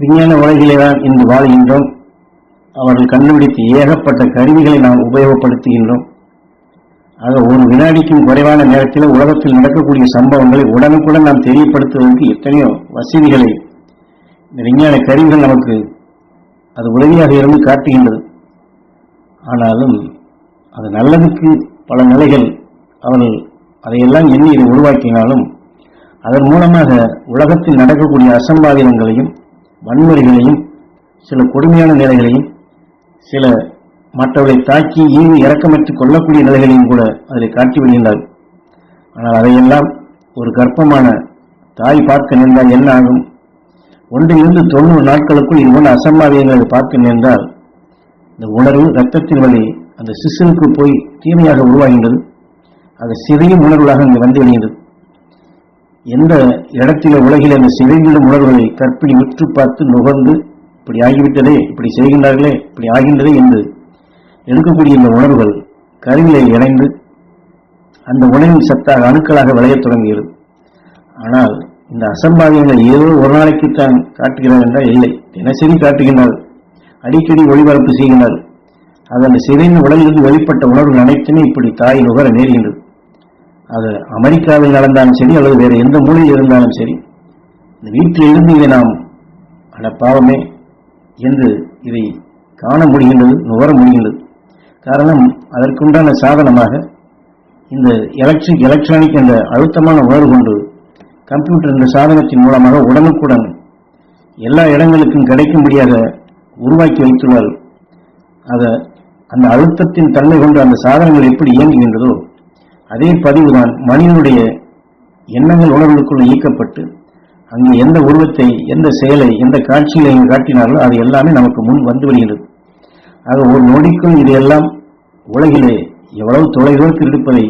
விஞ்ஞான உலகிலே தான் இன்று வாழ்கின்றோம். அவர்கள் கண்டுபிடித்து ஏகப்பட்ட கருவிகளை நாம் உபயோகப்படுத்துகின்றோம். ஆக ஒரு வினாடிக்கும் குறைவான நேரத்தில் உலகத்தில் நடக்கக்கூடிய சம்பவங்களை உடனுக்குடன் நாம் தெரியப்படுத்துவதற்கு எத்தனையோ வசதிகளை இந்த விஞ்ஞான கருவிகள் நமக்கு அது உதவியாக இருந்து காட்டுகின்றது. ஆனாலும் அது நல்லதுக்கு பல நிலைகள் அவர்கள் அதையெல்லாம் எண்ணி இதை உருவாக்கினாலும் அதன் மூலமாக உலகத்தில் நடக்கக்கூடிய அசம்பாவிதங்களையும் வன்முறைகளையும் சில கொடுமையான நிலைகளையும் சில மற்றவர்களை தாக்கி ஈவு இறக்கமற்று கொள்ளக்கூடிய நிலைகளையும் கூட அதில் காட்டி விடுகின்றார் ஆனால் அதையெல்லாம் ஒரு கர்ப்பமான தாய் பார்க்க நின்றால் என்ன ஆகும்? ஒன்றிலிருந்து தொண்ணூறு நாட்களுக்குள் இது போன்ற பார்க்க நின்றால் இந்த உணர்வு ரத்தத்தின் வழி அந்த சிசுவுக்கு போய் தீமையாக உருவாகின்றது. அது சிறிய உணர்வுகளாக இங்கே வந்து விடுகின்றது எந்த இடத்தில உலகில் அந்த சிதைந்துள்ள உணர்வுகளை கற்பிணி உற்று பார்த்து நுகர்ந்து இப்படி ஆகிவிட்டதே இப்படி செய்கின்றார்களே இப்படி ஆகின்றதே என்று எடுக்கக்கூடிய இந்த உணர்வுகள் கருவிலை இணைந்து அந்த உணவின் சத்தாக அணுக்களாக விளையத் தொடங்குகிறது. ஆனால் இந்த அசம்பாவியங்களை ஏதோ ஒரு நாளைக்குத்தான் காட்டுகிறார் என்றால் இல்லை. தினசரி காட்டுகின்றார். அடிக்கடி ஒளிபரப்பு செய்கின்றார். அது அந்த சிதைந்த உடலிலிருந்து வெளிப்பட்ட உணர்வுகள் அனைத்துமே இப்படி தாய் நுகர நேருகின்றது. அது அமெரிக்காவில் நடந்தாலும் சரி அல்லது வேறு எந்த மூலையில் இருந்தாலும் சரி இந்த வீட்டில் இருந்து இதை நாம் அட பாவமே என்று இதை காண முடிகின்றது நுகர முடிகின்றது. காரணம் அதற்குண்டான சாதனமாக இந்த எலக்ட்ரிக் எலக்ட்ரானிக் என்ற அழுத்தமான உணர்வு கொண்டு கம்ப்யூட்டர் என்ற சாதனத்தின் மூலமாக உடனுக்குடன் எல்லா இடங்களுக்கும் கிடைக்கும்படியாக உருவாக்கி வைத்துள்ளார் அதை அந்த அழுத்தத்தின் தன்மை கொண்டு அந்த சாதனங்கள் எப்படி இயங்குகின்றதோ அதே பதிவுதான் மனிதனுடைய எண்ணங்கள் உணர்வுகளுக்குள் ஈக்கப்பட்டு அங்கு எந்த உருவத்தை எந்த செயலை எந்த காட்சிகளை இங்கு காட்டினார்களோ அது எல்லாமே நமக்கு முன் வந்து விடுகிறது ஆக ஒரு நொடிக்கும் இதையெல்லாம் உலகிலே எவ்வளவு தொலைதூரத்தில் இருப்பதை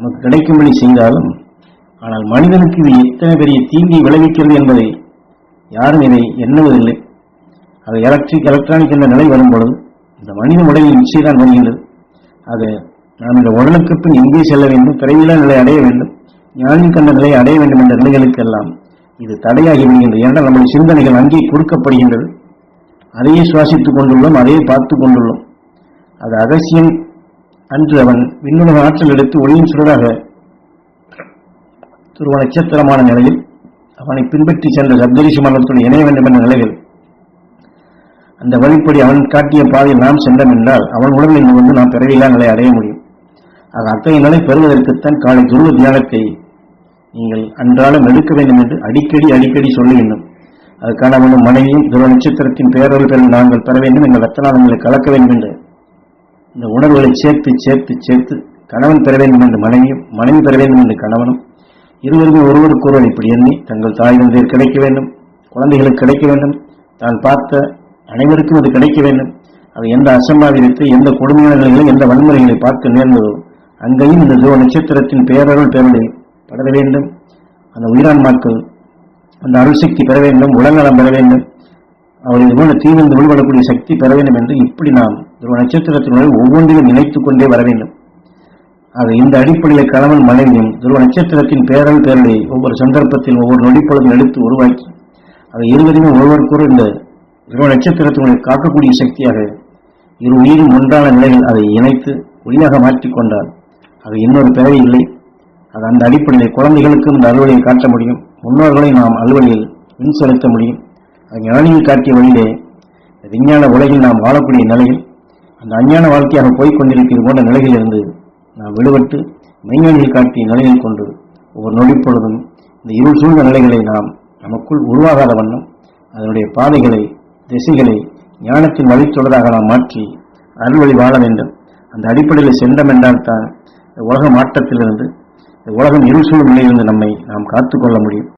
நமக்கு கிடைக்கும்படி செய்தாலும் ஆனால் மனிதனுக்கு இது எத்தனை பெரிய தீங்கை விளைவிக்கிறது என்பதை யாரும் இதை எண்ணுவதில்லை. அது எலக்ட்ரிக் எலக்ட்ரானிக் என்ற நிலை வரும்பொழுது இந்த மனித உடலில் நிச்சயதான் வருகின்றது. அது நாம் இந்த உடலுக்கு பின் எங்கே செல்ல வேண்டும் பிறவில நிலை அடைய வேண்டும் ஞானி கண்ட நிலையை அடைய வேண்டும் என்ற நிலைகளுக்கெல்லாம் இது தடையாகி விடுகின்றது ஏனால் நம்முடைய சிந்தனைகள் அங்கே கொடுக்கப்படுகின்றது. அதையே சுவாசித்துக் கொண்டுள்ளோம் அதையே பார்த்து கொண்டுள்ளோம். அது அகசியம் அன்று அவன் விண்ணுலக ஆற்றல் எடுத்து ஒளியின் சுடராக துருவ நட்சத்திரமான நிலையில் அவனை பின்பற்றி சென்ற சப்தரிஷி மண்டலத்துடன் இணைய வேண்டும் என்ற நிலைகள் அந்த வழிப்படி அவன் காட்டிய பாதையில் நாம் சென்றோம் என்றால் அவன் உடலில் வந்து நாம் பிறவில்லா நிலை அடைய முடியும். ஆக அத்தகைய நிலை பெறுவதற்குத்தான் காலை துருவ தியானத்தை நீங்கள் அன்றாடம் எடுக்க வேண்டும் என்று அடிக்கடி அடிக்கடி சொல்ல வேண்டும். அதுக்கான அவனும் மனைவியும் துருவ நட்சத்திரத்தின் பேரொரு நாங்கள் பெற வேண்டும் எங்கள் ரத்தநாதங்களை கலக்க வேண்டும் என்று இந்த உணர்வுகளை சேர்த்து சேர்த்து சேர்த்து கணவன் பெற வேண்டும் என்று மனைவியும் மனைவி பெற வேண்டும் என்று கணவனும் இருவருமே ஒருவருக்கொருவர் இப்படி எண்ணி தங்கள் தாய் தந்தையர் கிடைக்க வேண்டும் குழந்தைகளுக்கு கிடைக்க வேண்டும் தான் பார்த்த அனைவருக்கும் அது கிடைக்க வேண்டும். அது எந்த அசம்பாவிதத்தை எந்த கொடுமையான எந்த வன்முறைகளை பார்க்க நேர்ந்ததோ அங்கேயும் இந்த துருவ நட்சத்திரத்தின் பேரருள் பேரொழி படர வேண்டும். அந்த உயிரான்மாக்கள் அந்த அருள் சக்தி பெற வேண்டும் உடல்நலம் பெற வேண்டும். அவர் இது போன்ற தீவிர்ந்து விடுபடக்கூடிய சக்தி பெற வேண்டும் என்று இப்படி நாம் துருவ நட்சத்திரத்தினுடைய ஒவ்வொன்றிலும் இணைத்துக் கொண்டே வர வேண்டும். ஆக இந்த அடிப்படையில் கணவன் மனைவியும் துருவ நட்சத்திரத்தின் பேரல் பேரலை ஒவ்வொரு சந்தர்ப்பத்திலும் ஒவ்வொரு நொடிப்பொழுதும் எடுத்து உருவாக்கி அதை இருவருமே ஒருவருக்கொரு இந்த துருவ நட்சத்திரத்தினுடைய காக்கக்கூடிய சக்தியாக இரு உயிரும் ஒன்றான நிலையில் அதை இணைத்து ஒளியாக மாற்றிக்கொண்டார் அது இன்னொரு பிறவி இல்லை. அது அந்த அடிப்படையில் குழந்தைகளுக்கும் இந்த அலுவலியை காட்ட முடியும். முன்னோர்களை நாம் அலுவலியில் மின் செலுத்த முடியும். அது ஞானியில் காட்டிய வழியிலே விஞ்ஞான உலகில் நாம் வாழக்கூடிய நிலையில் அந்த அஞ்ஞான வாழ்க்கையாக போய்கொண்டிருக்கிறது போன்ற நிலையிலிருந்து நாம் விடுபட்டு மெய்ஞானியில் காட்டிய நிலையில் கொண்டு ஒவ்வொரு நொடிப்பொழுதும் இந்த இருள் சூழ்ந்த நிலைகளை நாம் நமக்குள் உருவாகாத வண்ணம் அதனுடைய பாதைகளை திசைகளை ஞானத்தின் வழித்தொடராக நாம் மாற்றி அருள்வழி வாழ வேண்டும். அந்த அடிப்படையில் சென்றமென்றால் தான் உலக மாற்றத்திலிருந்து உலகம் இருள் சூழும் நம்மை நாம் காத்துக்கொள்ள முடியும்.